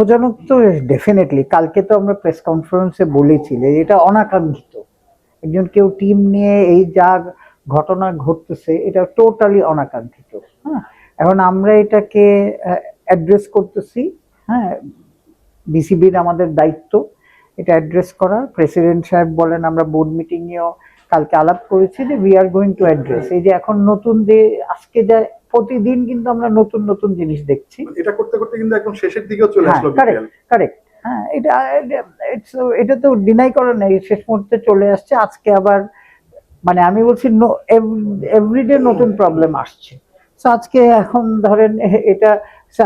দুঃখজনক তো ডেফিনেটলি কালকে তো আমরা প্রেস কনফারেন্সে বলেছি যে এটা অনাকাঙ্ক্ষিত। একজন কেউ টিম নিয়ে এই যা ঘটনা ঘটতেছে, এটা টোটালি অনাকাঙ্ক্ষিত। হ্যাঁ? এখন আমরা এটাকে অ্যাড্রেস করতেছি। হ্যাঁ? বিসিবির আমাদের দায়িত্ব এটা অ্যাড্রেস করা। প্রেসিডেন্ট সাহেব বলেন, আমরা বোর্ড মিটিংয়েও কালকে আলাপ করেছি যে we are going to address এই যে এখন নতুন যে আজকে যা প্রতিদিন কিন্তু আমরা নতুন নতুন জিনিস দেখছি। এটা করতে করতে কিন্তু একদম শেষের দিকেও চলে হ্যাঁ আসলো কারেক্ট কারেক্ট হ্যাঁ এটা এটা তো ডিনাই করার নেই শেষ মুহূর্তে চলে আসছে। আজকে আবার মানে আমি বলছি এভরিডে নতুন প্রবলেম আসছে। তো আজকে এখন ধরেন এটা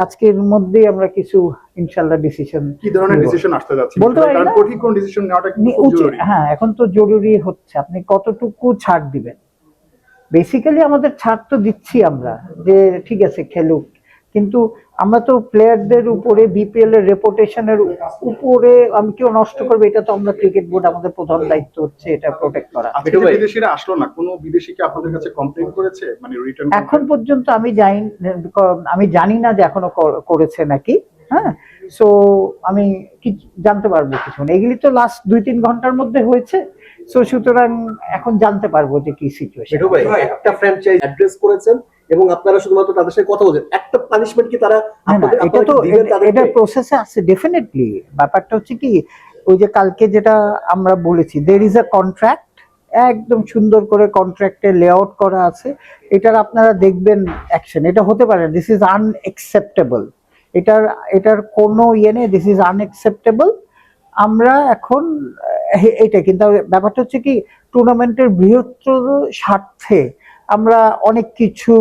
আজকের মধ্যে আমরা কিছু ইনশাল্লাহ ডিসিশন কি ধরনের ডিসিশন আসতে যাচ্ছে? বলতে পারি কারণ না। কঠিন কোন ডিসিশন নেওয়াটা কিন্তু জরুরি। হ্যাঁ এখন তো জরুরি হচ্ছে। আপনি কতটুকু ছাড় দিবেন? বেসিক্যালি আমাদের ছাড় তো দিচ্ছি আমরা যে ঠিক আছে খেলুক। কিন্তু আমরা তো প্লেয়ারদের উপরে বিপিএল এর রেপুটেশনের উপরে আমি কেউ নষ্ট করবে এটা তো আমরা ক্রিকেট বোর্ড আমাদের প্রধান দায়িত্ব হচ্ছে এটা প্রোটেক্ট করা। বিদেশিরা আসলো না কোনো বিদেশি কি আপনাদের কাছে কমপ্লেন করেছে? মানে রিটার্ন এখন পর্যন্ত আমি জানি আমি জানি না যে এখনও করেছে নাকি হ্যাঁ? সো আমি কি জানতে পারব কিছু না। এগুলি তো লাস্ট দুই তিন ঘণ্টার মধ্যে হয়েছে। সো সুতরাং এখন জানতে পারব যে কি সিচুয়েশন একটা ফ্র্যাঞ্চাইজ অ্যাড্রেস করেছেন। এবং আপনারা শুধুমাত্র তাদের সাথে কথা বলছেন। একটা পানিশমেন্ট কি তারা এটা তো এটা- প্রসেসে আছে ডেফিনেটলি ব্যাপারটা হচ্ছে কি ওই যে কালকে যেটা আমরা বলেছি দের ইজ আ কন্ট্রাক্ট একদম সুন্দর করে কন্ট্রাক্টে লেআউট করা আছে। এটার আপনারা দেখবেন অ্যাকশন এটা হতে পারে দিস ইজ আনএক্সেপ্টেবল এটার এটার কোনো ইয়ে নেই দিস ইজ আনএক্সেপ্টেবল আমরা এখন এটা কিন্তু ব্যাপারটা হচ্ছে কি টুর্নামেন্টের বৃহত্তর স্বার্থে আমরা অনেক কিছু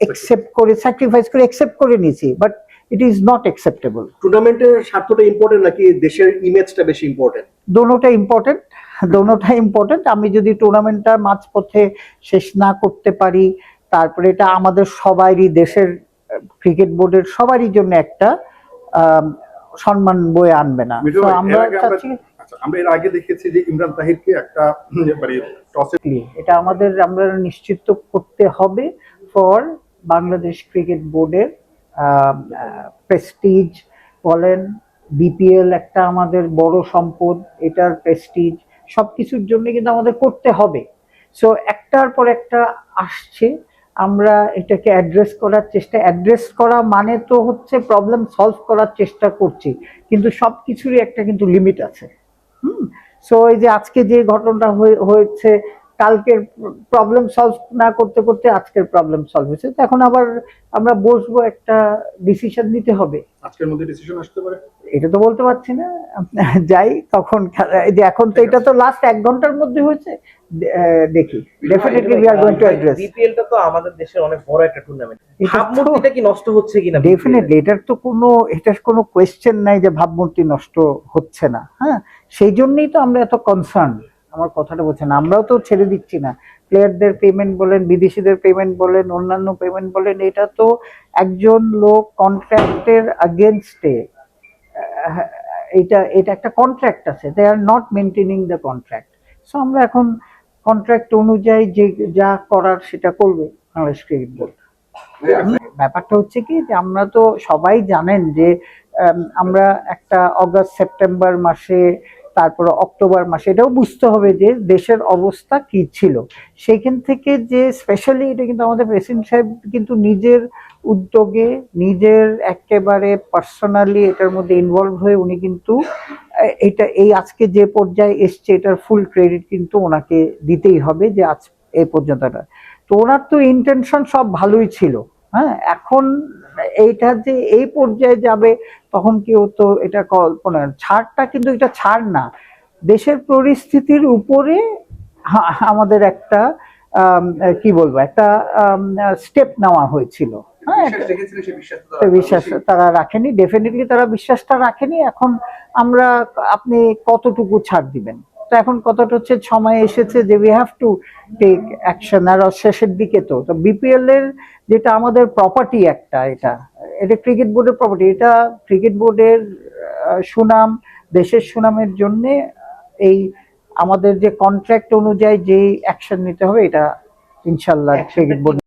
একসেপ্ট করে স্যাক্রিফাইস করে একসেপ্ট করে নিয়েছি but it is not acceptable টুর্নামেন্টের স্বার্থটা ইম্পর্টেন্ট নাকি দেশের ইমেজটা বেশি ইম্পর্টেন্ট দোনোটা ইম্পর্টেন্ট দোনোটা ইম্পর্টেন্ট আমি যদি টুর্নামেন্টটা মাঝপথে শেষ না করতে পারি তারপরে এটা আমাদের সবারই দেশের ক্রিকেট বোর্ডের সবারই জন্য একটা সম্মান বয়ে আনবে না। আমরা চাচ্ছি আমরা এর আগে দেখেছি যে ইমরান তাহিরকে একটা মানে টসে এটা আমাদের, আমরা নিশ্চিত করতে হবে ফর বাংলাদেশ ক্রিকেট বোর্ডের প্রেস্টিজ বলেন বিপিএল একটা আমাদের বড় সম্পদ, এটার প্রেস্টিজ সবকিছুর জন্য কিন্তু আমাদের করতে হবে। সো একটার পর একটা আসছে, আমরা এটাকে অ্যাড্রেস করার চেষ্টা অ্যাড্রেস করা মানে তো হচ্ছে প্রবলেম সলভ করার চেষ্টা করছি, কিন্তু সব কিছুরই একটা কিন্তু লিমিট আছে। হুম সো এই যে আজকে যে ঘটনাটা হয়েছে কালকের প্রবলেম সলভ না করতে করতে আজকের প্রবলেম সলভ হয়েছে। তো এখন আবার আমরা বসবো একটা ডিসিশন নিতে হবে। আজকের মধ্যে ডিসিশন আসতে পারে? এটা তো বলতে পারছি না। যাই তখন যে এখন তো এটা তো লাস্ট এক ঘণ্টার মধ্যে হয়েছে। আহ, দেখি। Definitely we are going to address বিপিএলটা তো আমাদের দেশের অনেক বড় একটা টুর্নামেন্ট ভাবমূর্তিটা কি নষ্ট হচ্ছে কিনা ডেফিনেটলি এটার তো কোনো এটার কোনো কোয়েশ্চেন নাই যে ভাবমূর্তি নষ্ট হচ্ছে না। হ্যাঁ? সেই জন্যই তো আমরা এত কনসার্ন আমার কথাটা বলছেন আমরাও তো ছেড়ে দিচ্ছি না। প্লেয়ারদের পেমেন্ট বলেন বিদেশিদের পেমেন্ট বলেন অন্যান্য পেমেন্ট বলেন এটা তো একজন লোক কন্ট্রাক্টের আগেনস্টে এটা এটা একটা কন্ট্রাক্ট আছে। They are not maintaining the contract so আমরা এখন কন্ট্রাক্ট অনুযায়ী যে যা করার সেটা করবে বাংলাদেশ ক্রিকেট বোর্ড ব্যাপারটা হচ্ছে কি যে আমরা তো সবাই জানেন যে আম, আমরা একটা অগাস্ট সেপ্টেম্বর মাসে তারপরে অক্টোবর মাসে। এটাও বুঝতে হবে যে দেশের অবস্থা কি ছিল। সেইখান থেকে যে স্পেশালি এটা কিন্তু আমাদের প্রেসিডেন্ট সাহেব কিন্তু নিজের উদ্যোগে, নিজের একেবারে পার্সোনালি এটার মধ্যে ইনভলভ হয়ে উনি কিন্তু, এটা এই আজকে যে পর্যায়ে এসছে এটার ফুল ক্রেডিট কিন্তু ওনাকে দিতেই হবে যে আজ এই পর্যন্তটা তো ওনার তো ইন্টেনশন সব ভালোই ছিল। হ্যাঁ এখন এইটা যে এই পর্যায়ে যাবে তখন কেউ তো এটা কল্পনা ছাড়টা কিন্তু এটা ছাড় না। দেশের পরিস্থিতির উপরে আমাদের একটা কি বলব একটা স্টেপ নেওয়া হয়েছিল। হ্যাঁ বিশ্বাস তারা রাখেনি ডেফিনেটলি তারা বিশ্বাসটা রাখেনি। এখন আমরা আপনি কতটুকু ছাড় দিবেন? এখন কতটা হচ্ছে সময় এসেছে যে we have to take action আর শেষের দিকে তো। তো বিপিএল এর যেটা আমাদের প্রপার্টি একটা এটা এটা ক্রিকেট বোর্ডের প্রপার্টি এটা ক্রিকেট বোর্ডের সুনাম দেশের সুনামের জন্য এই আমাদের যে কন্ট্রাক্ট অনুযায়ী যে অ্যাকশন নিতে হবে এটা ইনশাল্লাহ ক্রিকেট বোর্ড